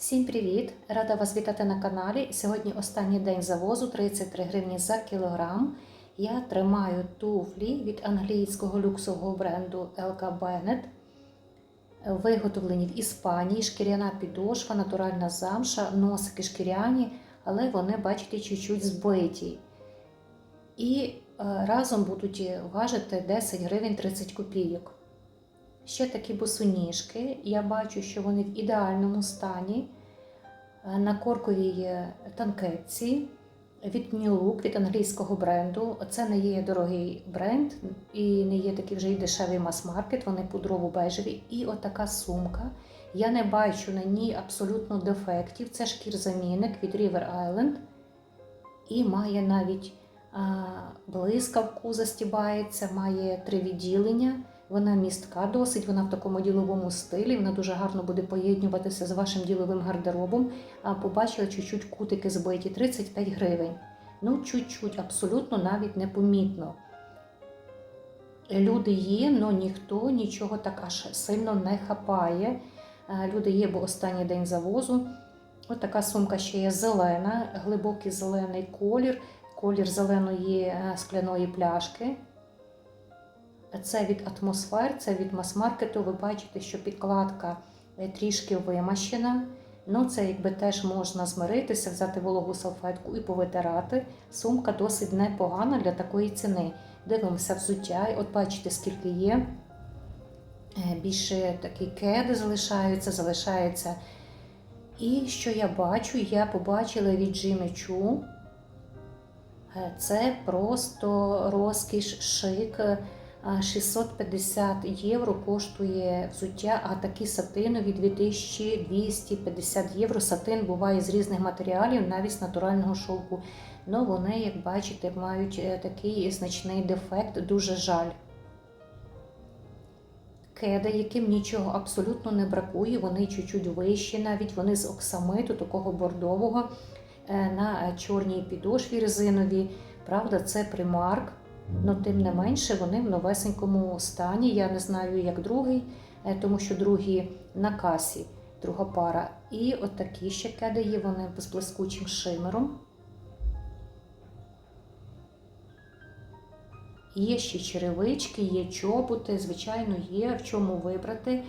Всім привіт! Рада вас вітати на каналі. Сьогодні останній день завозу 33 гривні за кілограм. Я тримаю туфлі від англійського люксового бренду LK Bennett. Виготовлені в Іспанії, шкіряна підошва, натуральна замша, носики шкіряні, але вони, бачите, чуть-чуть збиті. І е, разом будуть важити 10 гривень 30 копійок. Ще такі босоніжки. Я бачу, що вони в ідеальному стані. Е, На корковій танкетці від New Look, від англійського бренду. Це не є дорогий бренд і не є такий вже й дешевий мас-маркет, вони пудрово-бежеві. І отака сумка. Я не бачу на ній абсолютно дефектів. Це шкір-замінник від River Island. І має навіть а, блискавку, застібається, має три відділення. Вона містка досить, вона в такому діловому стилі, вона дуже гарно буде поєднуватися з вашим діловим гардеробом. А побачила чуть-чуть кутики збиті 35 гривень. Ну, чуть-чуть, абсолютно навіть непомітно. Люди є, але ніхто нічого так аж сильно не хапає. Е, Люди є, бо останній день завозу. Ось така сумка ще є зелена, глибокий зелений колір, колір зеленої е, скляної пляшки. Це від атмосфер, це від мас-маркету. Ви бачите, що підкладка е, трішки вимащена. Ну, це якби теж можна змиритися, взяти вологу салфетку і повитирати. Сумка досить непогана для такої ціни. Дивимося взуття. От бачите, скільки є. Е, Більше такі кеди залишаються, залишаються. І що я бачу? Я побачила від Jimmy Choo. Е, Це просто розкіш, шик. Е, 650 євро коштує взуття, а такі сатинові 2250 євро. Сатин буває з різних матеріалів, навіть з натурального шовку. Ну вони, як бачите, мають е, такий значний дефект, дуже жаль. Кеди, яким нічого абсолютно не бракує, вони чуть-чуть вищі, навіть вони з оксамиту, такого бордового, е, на чорній підошві резинові. Правда, це примарк. Ну, тим не менше, вони в новесенькому стані. Я не знаю, як другий, е, тому що другі на касі, друга пара. І от такі ще кеди є, вони з блискучим шимером. Є ще черевички, є чоботи, звичайно, є в чому вибрати.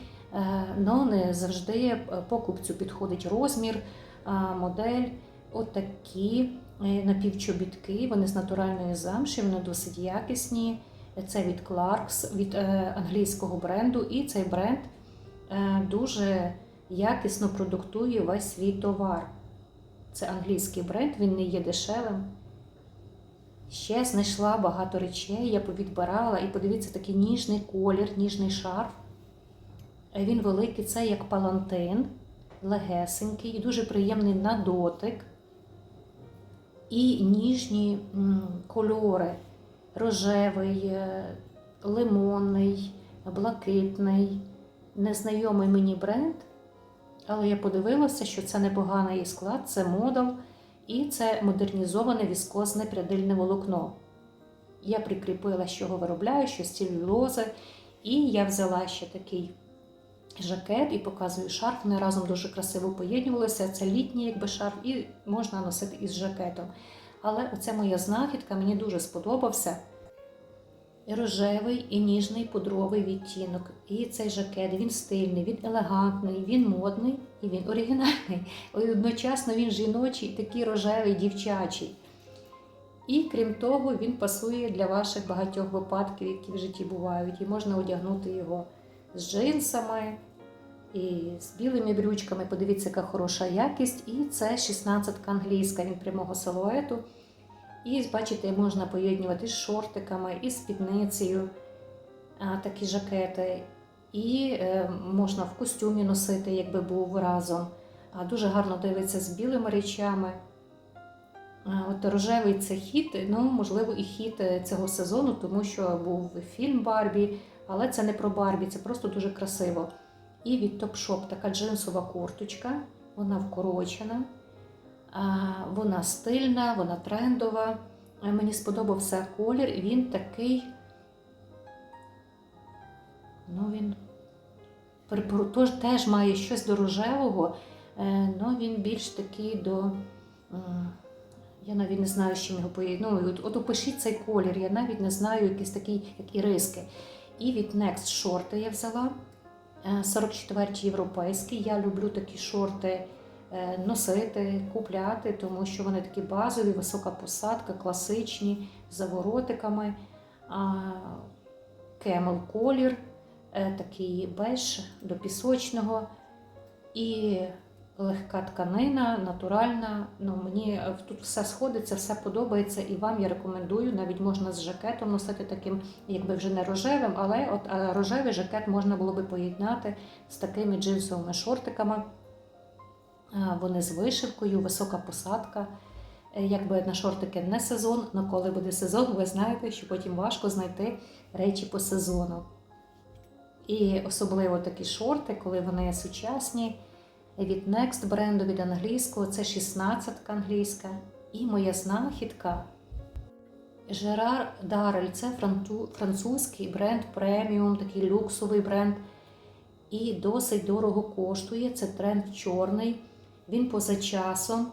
але не завжди покупцю підходить розмір, модель. Отакі напівчобітки, вони з натуральної замші, вони досить якісні. Це від Clarks, від е, англійського бренду. І цей бренд е, дуже якісно продуктує весь свій товар. Це англійський бренд, він не є дешевим. Ще знайшла багато речей, я повідбирала. І подивіться, такий ніжний колір, ніжний шарф. Він великий, це як палантин, легесенький, дуже приємний на дотик і ніжні кольори рожевий, е, лимонний, блакитний, незнайомий мені бренд. Але я подивилася, що це непоганий склад, це модал і це модернізоване віскозне прядильне волокно. Я прикріпила, що його виробляю, що з целюлози, і я взяла ще такий жакет і показую шарф. Вони разом дуже красиво поєднувалися. Це літній якби шарф, і можна носити із жакетом. Але оця моя знахідка мені дуже сподобався. Рожевий і ніжний пудровий відтінок. І цей жакет він стильний, він елегантний, він модний і він оригінальний. Одночасно він жіночий, такий рожевий, дівчачий. І крім того, він пасує для ваших багатьох випадків, які в житті бувають. І можна одягнути його з джинсами і з білими брючками. Подивіться, яка хороша якість. І це 16 англійська, він прямого силуету. І, бачите, можна поєднувати з шортиками, і з спідницею такі жакети. І е, можна в костюмі носити, якби був разом. Дуже гарно дивиться з білими речами. От рожевий це хіт, ну, можливо, і хіт е, цього сезону, тому що був фільм Барбі, але це не про Барбі, це просто дуже красиво. І від Topshop така джинсова курточка, вона вкорочена, вона стильна, вона трендова. Мені сподобався колір, він такий, ну він теж має щось до рожевого, Е, Ну, він більш такий до. Я навіть не знаю, з чим його поєдную. От, опишіть цей колір, я навіть не знаю, якісь такі як іриски. І від Next шорти я взяла. Е, 44 європейський. Я люблю такі шорти е, носити, купляти, тому що вони такі базові, висока посадка, класичні, з заворотиками. Кемел колір, е, такий беж до пісочного. І легка тканина, натуральна. Ну, мені е, тут все сходиться, все подобається, і вам я рекомендую. Навіть можна з жакетом носити таким, якби вже не рожевим, але от е, рожевий жакет можна було би поєднати з такими джинсовими шортиками. Е, Вони з вишивкою, висока посадка. Якби на шортики не сезон, але коли буде сезон, ви знаєте, що потім важко знайти речі по сезону. І особливо такі шорти, коли вони сучасні. Від Next бренду від англійського це 16 англійська. І моя знахідка Жерар Дарель це французький бренд преміум, такий люксовий бренд. І досить дорого коштує. Це тренд чорний. Він поза часом.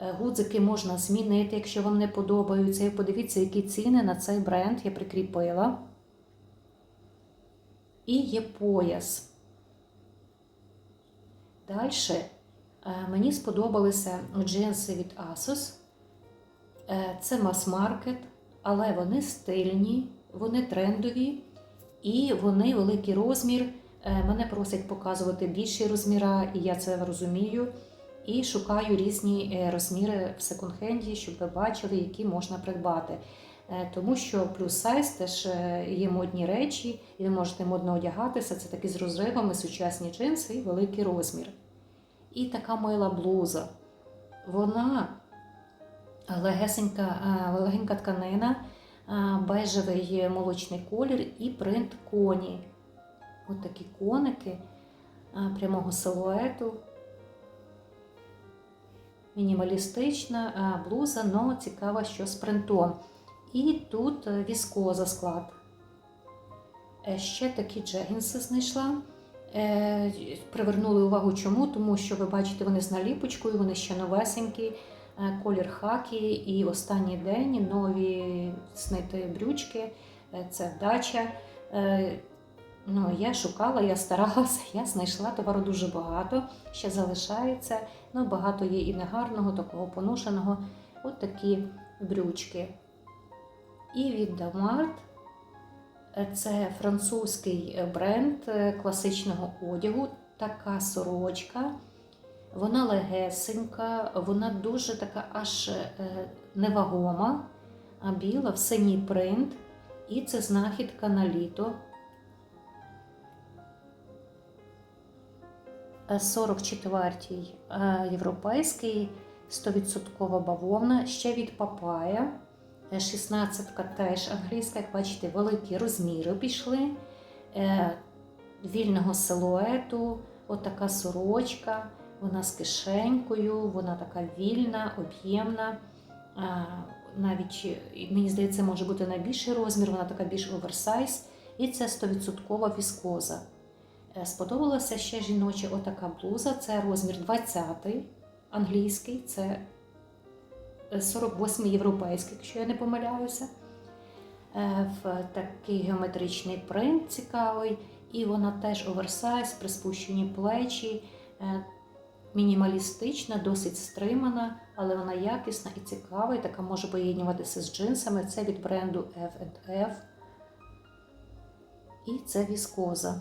Е, Гудзики можна змінити, якщо вам не подобаються. І подивіться, які ціни на цей бренд я прикріпила. І є пояс. Далі мені сподобалися джинси від Asos. Е, Це мас-маркет, але вони стильні, вони трендові і вони великий розмір. Е, Мене просять показувати більші розміри, і я це розумію. І шукаю різні е, розміри в секонд-хенді, щоб ви бачили, які можна придбати. Е, Тому що плюс сайз теж е, є модні речі, і ви можете модно одягатися. Це такі з розривами, сучасні джинси і великий розмір. І така мила блуза. Вона легесенька, е, легенька тканина, бежевий молочний колір і принт коні. От такі коники прямого силуету. Мінімалістична блуза, але цікава, що з принтом. І тут віскоза склад. Е, Ще такі джегінси знайшла. Е, Привернули увагу чому? Тому що ви бачите, вони з наліпочкою, вони ще новесенькі, е, колір хакі і останній день нові снити брючки. Це вдача. Ну, я шукала, я старалася, я знайшла товару дуже багато, ще залишається. Ну, багато є і негарного, такого поношеного. От такі брючки. І від Damart це французький бренд е, класичного одягу, така сорочка. Вона легесенька, вона дуже така аж е, невагома, а біла в синій принт. І це знахідка на літо. Е, 44-й е, європейський, 100% бавовна, ще від Папая. 16-ка теж англійська, як бачите, великі розміри пішли. Е, Вільного силуету, отака сорочка, вона з кишенькою, вона така вільна, об'ємна. Е, Навіть, мені здається, може бути найбільший розмір, вона така більш оверсайз. І це 100% віскоза. Е, Сподобалася ще жіноча отака блуза. Це розмір 20 англійський, це 48 європейський, якщо я не помиляюся. Е, В такий геометричний принт цікавий. І вона теж оверсайз, приспущені плечі, е, мінімалістична, досить стримана, але вона якісна і цікава. І така може поєднуватися з джинсами. Це від бренду F&F. І це віскоза.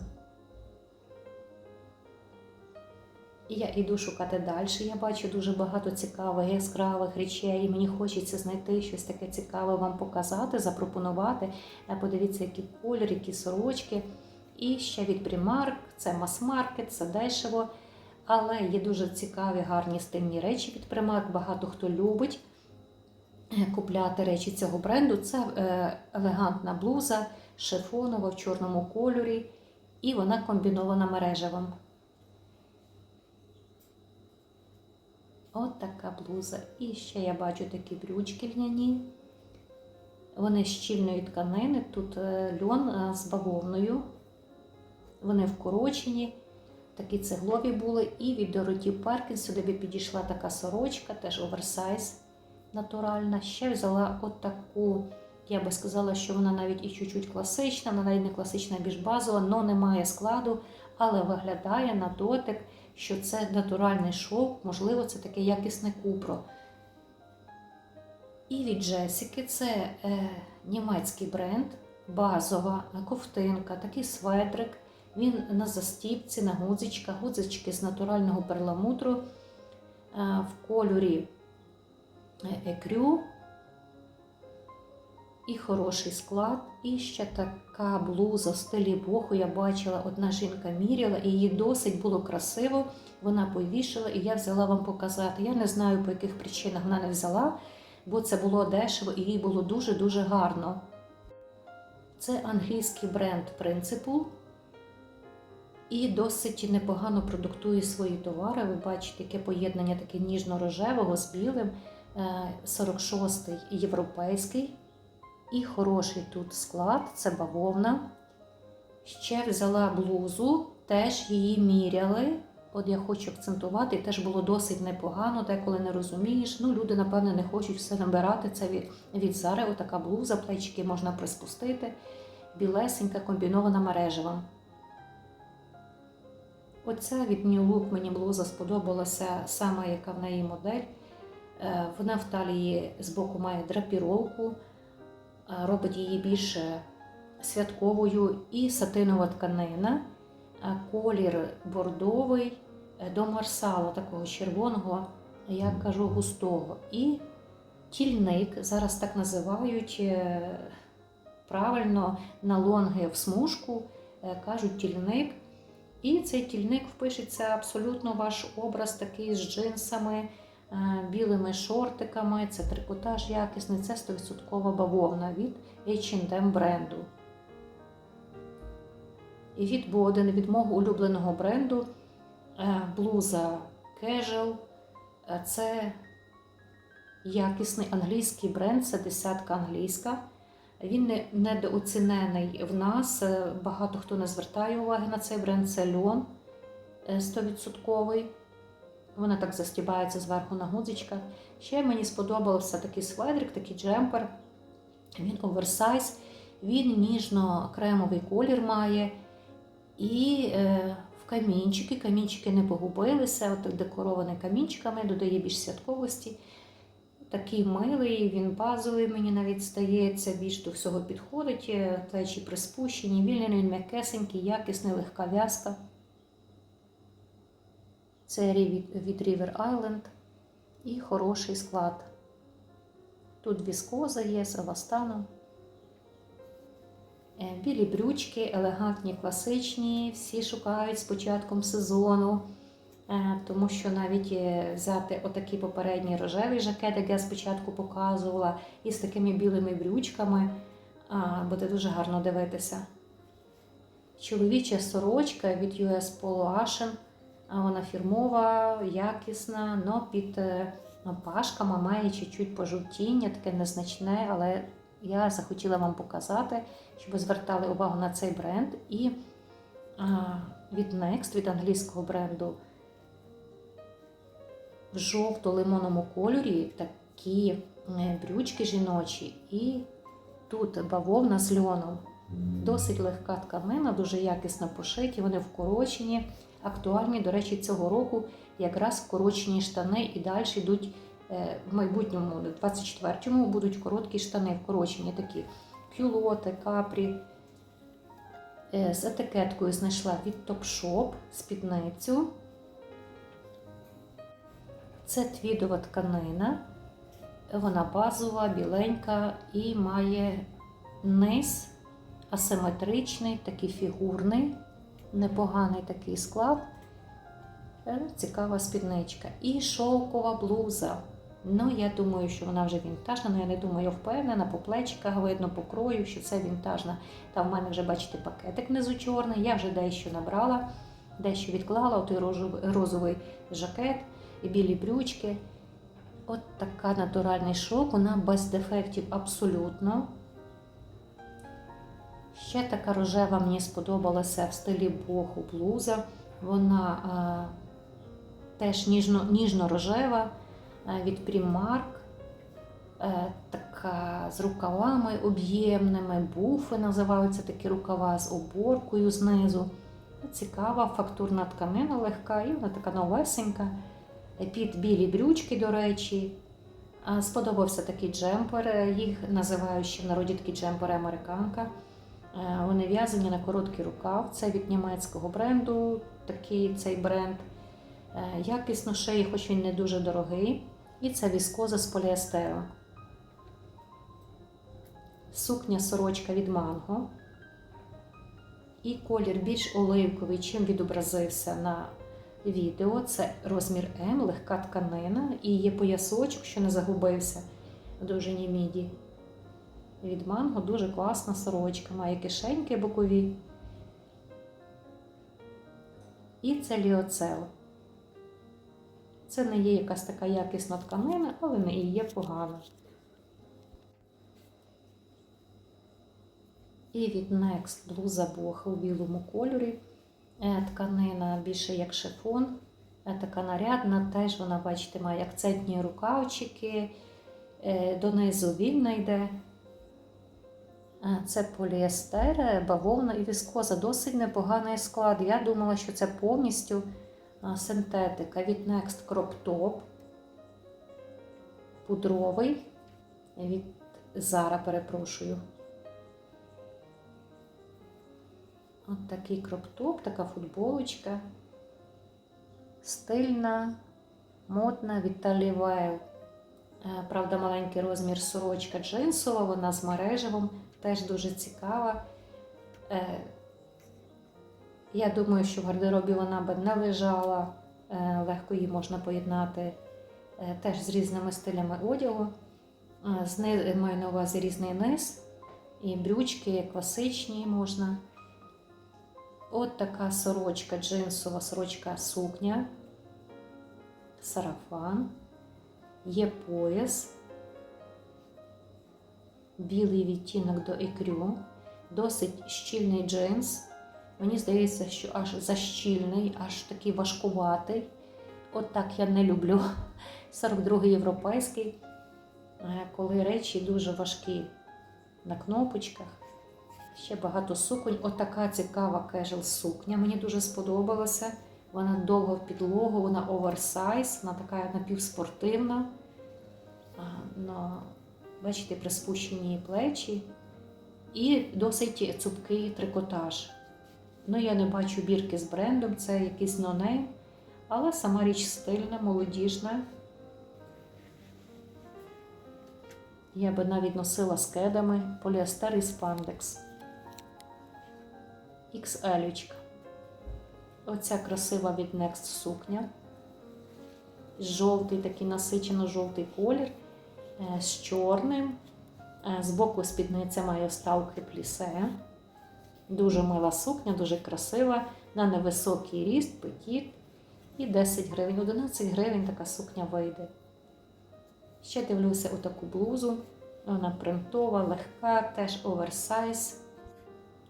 І я йду шукати далі. Я бачу дуже багато цікавих, яскравих речей. І мені хочеться знайти щось таке цікаве вам показати, запропонувати. Е, Подивіться, які колір, які сорочки. І ще від Primark, це мас-маркет, це дешево. Але є дуже цікаві, гарні стильні речі від Primark. Багато хто любить е, купляти речі цього бренду. Це е, елегантна блуза, шифонова в чорному кольорі, і вона комбінована мережевим. От така блуза. І ще я бачу такі брючки льняні. Вони з щільної тканини, тут е, льон е, з бавовною. Вони вкорочені. такі цеглові були. І від Дороті Перкінс сюди би підійшла така сорочка, теж оверсайз натуральна. Ще взяла отаку. Я би сказала, що вона навіть і чуть-чуть класична, вона навіть не класична, а більш базова, але немає складу, але виглядає на дотик, що це натуральний шовк, можливо, це таке якісне купро. І від Джесіки це е, німецький бренд, базова ковтинка, такий светрик. Він на застіпці, на гудзичках, гудзички з натурального перламутру е, в кольорі е, екрю. І хороший склад, і ще така блуза в стилі боху. Я бачила, одна жінка міряла, і їй досить було красиво. Вона повішала, і я взяла вам показати. Я не знаю, по яких причинах вона не взяла, бо це було дешево і їй було дуже-дуже гарно. Це англійський бренд Principle. І досить непогано продуктує свої товари. Ви бачите, яке поєднання таке ніжно-рожевого з білим, 46-й європейський. І хороший тут склад, це бавовна. Ще взяла блузу, теж її міряли. От я хочу акцентувати, теж було досить непогано, деколи не розумієш. Ну, люди, напевне, не хочуть все набирати. Це від, від Зари, отака блуза, плечики можна приспустити. Білесенька, комбінована мережева. Оця від New Look мені блуза сподобалася саме яка в неї модель. Е, Вона в талії збоку має драпіровку, робить її більш святковою і сатинова тканина, е, колір бордовий е, до марсала, такого червоного, я кажу, густого. І тільник, зараз так називають е, правильно на лонги в смужку, е, кажуть тільник. І цей тільник впишеться абсолютно ваш образ такий з джинсами, е, білими шортиками. Це трикотаж якісний, це 100% бавовна від H&M бренду. І від Боден, від мого улюбленого бренду е, блуза Casual. Е, Це якісний англійський бренд, це десятка англійська. Він недооцінений в нас. Е, Багато хто не звертає уваги на цей бренд. Це льон е, 100%. Вона так застібається зверху на гудзичках. Ще мені сподобався такий сведрик, такий джемпер. Він оверсайз, він ніжно-кремовий колір має. І е, в камінчики, камінчики не погубилися, от декорований камінчиками, додає більш святковості. Такий милий, він базовий, мені навіть здається, більш до всього підходить. Е, Плечі приспущені, вільний він м'якесенький, якісний, легка в'язка. Це від, River Island і хороший склад. Тут віскоза є з. Е, Білі брючки, елегантні, класичні, всі шукають з початком сезону. Е, Тому що навіть е, взяти отакий попередній рожевий жакет, як я спочатку показувала, і з такими білими брючками буде дуже гарно дивитися. Чоловіча сорочка від US Polo Ashen, вона фірмова, якісна, но під е, пашками має чуть-чуть пожовтіння, таке незначне, але я захотіла вам показати, щоб ви звертали увагу на цей бренд. І а, від Next, від англійського бренду в жовто-лимонному кольорі такі е, брючки жіночі, і тут бавовна з льоном. Досить легка тканина, дуже якісно пошиті, вони вкорочені, актуальні. До речі, цього року якраз вкорочені штани і далі йдуть е, в майбутньому, в 24-му будуть короткі штани, вкорочені такі кюлоти, капрі. Е, З етикеткою знайшла від Topshop спідницю. Це твідова тканина, вона базова, біленька і має низ асиметричний, такий фігурний, непоганий такий склад. Е, Цікава спідничка. І шовкова блуза. Ну, я думаю, що вона вже вінтажна, але я не думаю, я впевнена, по плечиках видно, по крою, що це вінтажна. Там в мене вже, бачите, пакетик внизу чорний, я вже дещо набрала, дещо відклала, той розовий, жакет і білі брючки. От така натуральний шовк, вона без дефектів абсолютно. Ще така рожева мені сподобалася в стилі боху блуза. Вона е, теж ніжно, ніжно-рожева е, від Primark. Е, така з рукавами об'ємними, буфи називаються такі рукава з оборкою знизу. Цікава фактурна тканина легка, і вона така новесенька. Е, Під білі брючки, до речі. Сподобався такий джемпер, е, їх називають ще в народі такі джемпери американка. Е, Вони в'язані на короткий рукав. Це від німецького бренду, такий цей бренд. Е, Якісно шиє, хоч він не дуже дорогий. І це віскоза з поліестеру. Сукня сорочка від манго. І колір більш оливковий, чим відобразився на відео. Це розмір М, легка тканина і є поясочок, що не загубився в довжині міді. Від манго дуже класна сорочка, має кишеньки бокові. І це ліоцел. Це не є якась така якісна тканина, але не і є погана. І від Next блуза боха у білому кольорі. Е, Тканина більше як шифон. Е, Така нарядна, теж вона, бачите, має акцентні рукавчики, е, донизу вільно йде. Е, Це поліестер, е, бавовна і віскоза. Досить непоганий склад. Я думала, що це повністю е, синтетика від Next Crop Top. Пудровий. Від Zara, перепрошую. От такий кроптоп, така футболочка. Стильна, модна від. Е, Правда, маленький розмір сорочка джинсова, вона з мережевим, теж дуже цікава. Е, Я думаю, що в гардеробі вона би не лежала, е, легко її можна поєднати е, теж з різними стилями одягу. Е, Зни- Маю на увазі різний низ, і брючки класичні можна. От така сорочка, джинсова сорочка сукня, сарафан, є пояс, білий відтінок до ікрю, досить щільний джинс. Мені здається, що аж защільний, аж такий важкуватий. От так я не люблю. 42-й європейський, е, коли речі дуже важкі на кнопочках. Ще багато суконь. Отака цікава кежел сукня. Мені дуже сподобалася. Вона довго в підлогу, вона оверсайз, вона така напівспортивна. Бачите, приспущені плечі. І досить цупкий трикотаж. Ну, я не бачу бірки з брендом, це якийсь нонейм, але сама річ стильна, молодіжна. Я би навіть носила з кедами, поліестер і спандекс. XL. Оця красива від Next сукня. Жовтий, такий насичено-жовтий колір е, з чорним. Е, Збоку спідниця має вставки плісе. Дуже мила сукня, дуже красива. На невисокий ріст, петіт. І 10 гривень. 11 гривень така сукня вийде. Ще дивлюся отаку блузу. Вона принтова, легка, теж оверсайз.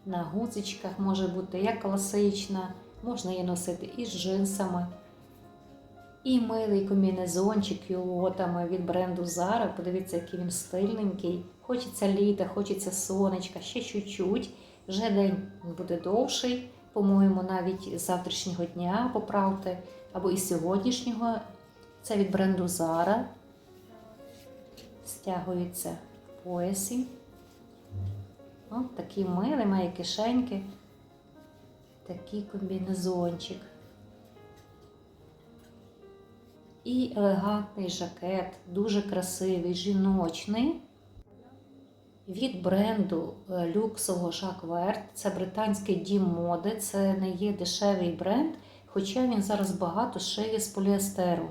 На гудзичках може бути як класична, можна її носити і з джинсами. І милий комбінезончик кюлотами від бренду Zara. Подивіться, який він стильненький. Хочеться літа, хочеться сонечка, ще чуть-чуть. Вже день буде довший, по-моєму, навіть з завтрашнього дня поправте, або і сьогоднішнього. Це від бренду Zara. Стягується в поясі. От такий милий, має кишеньки. Такий комбінезончик. І елегантний жакет, дуже красивий, жіночний. Від бренду е, люксового Жак Верт. Це британський дім моди, це не є дешевий бренд, хоча він зараз багато шиє з поліестеру.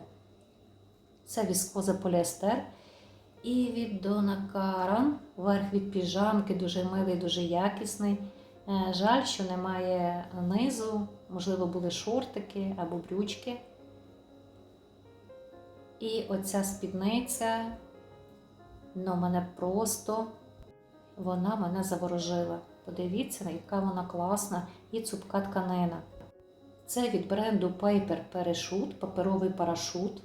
Це віскоза поліестер. І від Дона Каран, верх від піжамки, дуже милий, дуже якісний. Е, Жаль, що немає низу, можливо, були шортики або брючки. І оця спідниця, ну, мене просто, вона мене заворожила. Подивіться, яка вона класна і цупка тканина. Це від бренду Paper Parachute, паперовий парашут.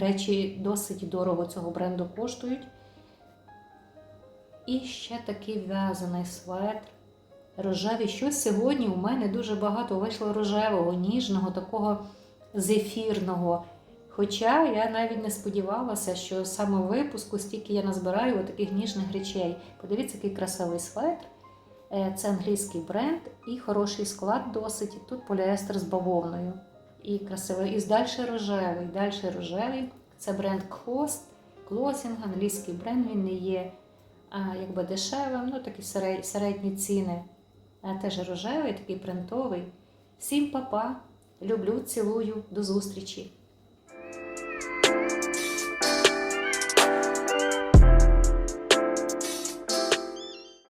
Речі досить дорого цього бренду коштують. І ще такий в'язаний светр. Рожевий. Щось сьогодні у мене дуже багато вийшло рожевого, ніжного, такого зефірного. Хоча я навіть не сподівалася, що саме в випуску стільки я назбираю таких ніжних речей. Подивіться, який красивий светр. Е, Це англійський бренд і хороший склад досить. Тут поліестер з бавовною. І красивий. І далі рожевий. Далі рожевий. Це бренд Кхост, Клосінг, англійський бренд. Він не є а, якби дешевим, ну такі серед- середні ціни. А теж рожевий, такий принтовий. Всім па-па. Люблю, цілую, до зустрічі!